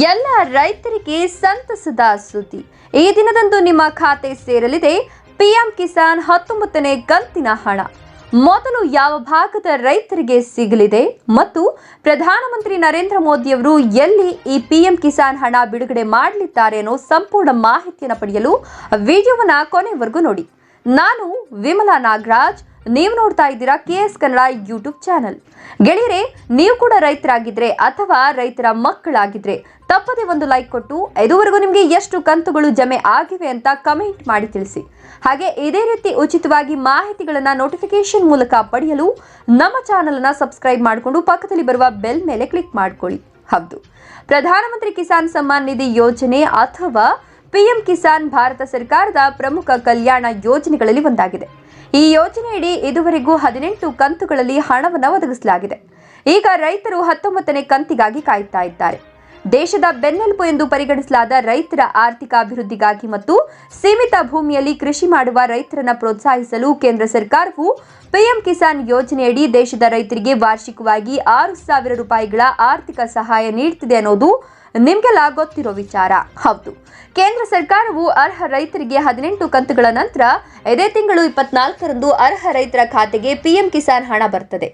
ಎಲ್ಲ ರೈತರಿಗೆ ಸಂತಸದ ಸುದ್ದಿ. ಈ ದಿನದಂದು ನಿಮ್ಮ ಖಾತೆ ಸೇರಲಿದೆ. ಪಿಎಂ ಕಿಸಾನ್ ಹತ್ತೊಂಬತ್ತನೇ ಕಂತಿನ ಹಣ. ಮೊದಲು ಯಾವ ಭಾಗದ ರೈತರಿಗೆ ಸಿಗಲಿದೆ ಮತ್ತು ಪ್ರಧಾನಮಂತ್ರಿ ನರೇಂದ್ರ ಮೋದಿಯವರು ಎಲ್ಲಿ ಈ ಪಿಎಂ ಕಿಸಾನ್ ಹಣ ಬಿಡುಗಡೆ ಮಾಡಲಿದ್ದಾರೆ ಅನ್ನೋ ಸಂಪೂರ್ಣ ಮಾಹಿತಿಯನ್ನು ಪಡೆಯಲು ವಿಡಿಯೋವನ್ನು ಕೊನೆವರೆಗೂ ನೋಡಿ. ನಾನು ವಿಮಲಾ ನಾಗರಾಜ್. ನೀವು ನೋಡ್ತಾ ಇದ್ದೀರಾ K S Kannada YouTube channel. ಗೆಳೆಯರೆ, ನೀವು ಕೂಡ ರೈತರಾಗಿದ್ರೆ ಅಥವಾ ರೈತರ ಮಕ್ಕಳಾಗಿದ್ರೆ ತಪ್ಪದೆ ಒಂದು ಲೈಕ್ ಕೊಟ್ಟು ಇದುವರೆಗೂ ನಿಮಗೆ ಎಷ್ಟು ಕಂತುಗಳು ಜಮೆ ಆಗಿವೆ ಅಂತ ಕಮೆಂಟ್ ಮಾಡಿ ತಿಳಿಸಿ. ಹಾಗೆ ಇದೇ ರೀತಿ ಉಚಿತವಾಗಿ ಮಾಹಿತಿಗಳನ್ನು ನೋಟಿಫಿಕೇಶನ್ ಮೂಲಕ ಪಡೆಯಲು ನಮ್ಮ ಚಾನಲನ್ನು ಸಬ್ಸ್ಕ್ರೈಬ್ ಮಾಡಿಕೊಂಡು ಪಕ್ಕದಲ್ಲಿ ಬರುವ ಬೆಲ್ ಮೇಲೆ ಕ್ಲಿಕ್ ಮಾಡ್ಕೊಳ್ಳಿ. ಹೌದು. ಪ್ರಧಾನಮಂತ್ರಿ ಕಿಸಾನ್ ಸಮ್ಮಾನ್ ನಿಧಿ ಯೋಜನೆ ಅಥವಾ ಪಿಎಂ ಕಿಸಾನ್ ಭಾರತ ಸರ್ಕಾರದ ಪ್ರಮುಖ ಕಲ್ಯಾಣ ಯೋಜನೆಗಳಲ್ಲಿ ಒಂದಾಗಿದೆ. ಈ ಯೋಜನೆಯಡಿ ಇದುವರೆಗೂ ಹದಿನೆಂಟು ಕಂತುಗಳಲ್ಲಿ ಹಣವನ್ನು ಒದಗಿಸಲಾಗಿದೆ. ಈಗ ರೈತರು ಹತ್ತೊಂಬತ್ತನೇ ಕಂತಿಗಾಗಿ ಕಾಯುತ್ತಾ ಇದ್ದಾರೆ. ದೇಶದ ಬೆನ್ನೆಲುಬು ಎಂದು ಪರಿಗಣಿಸಲಾದ ರೈತರ ಆರ್ಥಿಕ ಅಭಿವೃದ್ಧಿಗಾಗಿ ಮತ್ತು ಸೀಮಿತ ಭೂಮಿಯಲ್ಲಿ ಕೃಷಿ ಮಾಡುವ ರೈತರನ್ನ ಪ್ರೋತ್ಸಾಹಿಸಲು ಕೇಂದ್ರ ಸರ್ಕಾರವು ಪಿಎಂ ಕಿಸಾನ್ ಯೋಜನೆಯಡಿ ದೇಶದ ರೈತರಿಗೆ ವಾರ್ಷಿಕವಾಗಿ ಆರು ಸಾವಿರ ರೂಪಾಯಿಗಳ ಆರ್ಥಿಕ ಸಹಾಯ ನೀಡುತ್ತಿದೆ ಅನ್ನೋದು ನಿಮ್ಗೆಲ್ಲ ಗೊತ್ತಿರೋ ವಿಚಾರ. ಹೌದು. ಕೇಂದ್ರ ಸರ್ಕಾರವು ಅರ್ಹ ರೈತರಿಗೆ ಹದಿನೆಂಟು ಕಂತುಗಳ ನಂತರ ಇದೇ ತಿಂಗಳು ಇಪ್ಪತ್ನಾಲ್ಕರಂದು ಅರ್ಹ ರೈತರ ಖಾತೆಗೆ ಪಿಎಂ ಕಿಸಾನ್ ಹಣ ಬರ್ತದೆ.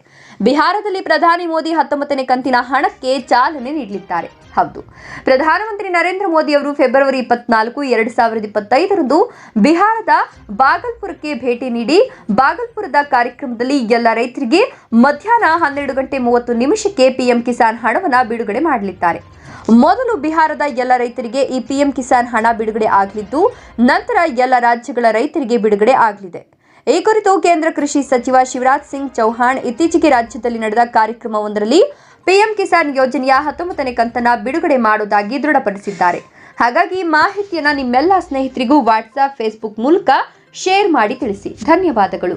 ಬಿಹಾರದಲ್ಲಿ ಪ್ರಧಾನಿ ಮೋದಿ ಹತ್ತೊಂಬತ್ತನೇ ಕಂತಿನ ಹಣಕ್ಕೆ ಚಾಲನೆ ನೀಡಲಿದ್ದಾರೆ. ಹೌದು. ಪ್ರಧಾನಮಂತ್ರಿ ನರೇಂದ್ರ ಮೋದಿ ಅವರು ಫೆಬ್ರವರಿ ಇಪ್ಪತ್ನಾಲ್ಕು, ಎರಡು ಸಾವಿರದ ಇಪ್ಪತ್ತೈದರಂದು ಬಿಹಾರದ ಬಾಗಲ್ಪುರಕ್ಕೆ ಭೇಟಿ ನೀಡಿ ಬಾಗಲ್ಪುರದ ಕಾರ್ಯಕ್ರಮದಲ್ಲಿ ಎಲ್ಲ ರೈತರಿಗೆ ಮಧ್ಯಾಹ್ನ ಹನ್ನೆರಡು ಗಂಟೆ ಮೂವತ್ತು ನಿಮಿಷಕ್ಕೆ ಪಿಎಂ ಕಿಸಾನ್ ಹಣವನ್ನು ಬಿಡುಗಡೆ ಮಾಡಲಿದ್ದಾರೆ. ಮೊದಲು ಬಿಹಾರದ ಎಲ್ಲ ರೈತರಿಗೆ ಈ ಪಿಎಂ ಕಿಸಾನ್ ಹಣ ಬಿಡುಗಡೆ ಆಗಲಿದ್ದು, ನಂತರ ಎಲ್ಲ ರಾಜ್ಯಗಳ ರೈತರಿಗೆ ಬಿಡುಗಡೆ ಆಗಲಿದೆ. ಈ ಕುರಿತು ಕೇಂದ್ರ ಕೃಷಿ ಸಚಿವ ಶಿವರಾಜ್ ಸಿಂಗ್ ಚೌಹಾಣ್ ಇತ್ತೀಚೆಗೆ ರಾಜ್ಯದಲ್ಲಿ ನಡೆದ ಕಾರ್ಯಕ್ರಮವೊಂದರಲ್ಲಿ ಪಿಎಂ ಕಿಸಾನ್ ಯೋಜನೆಯ ಹತ್ತೊಂಬತ್ತನೇ ಕಂತನ್ನ ಬಿಡುಗಡೆ ಮಾಡುವುದಾಗಿ ದೃಢಪಡಿಸಿದ್ದಾರೆ. ಹಾಗಾಗಿ ಮಾಹಿತಿಯನ್ನ ನಿಮ್ಮೆಲ್ಲ ಸ್ನೇಹಿತರಿಗೂ ವಾಟ್ಸಾಪ್ ಫೇಸ್ಬುಕ್ ಮೂಲಕ ಶೇರ್ ಮಾಡಿ ತಿಳಿಸಿ. ಧನ್ಯವಾದಗಳು.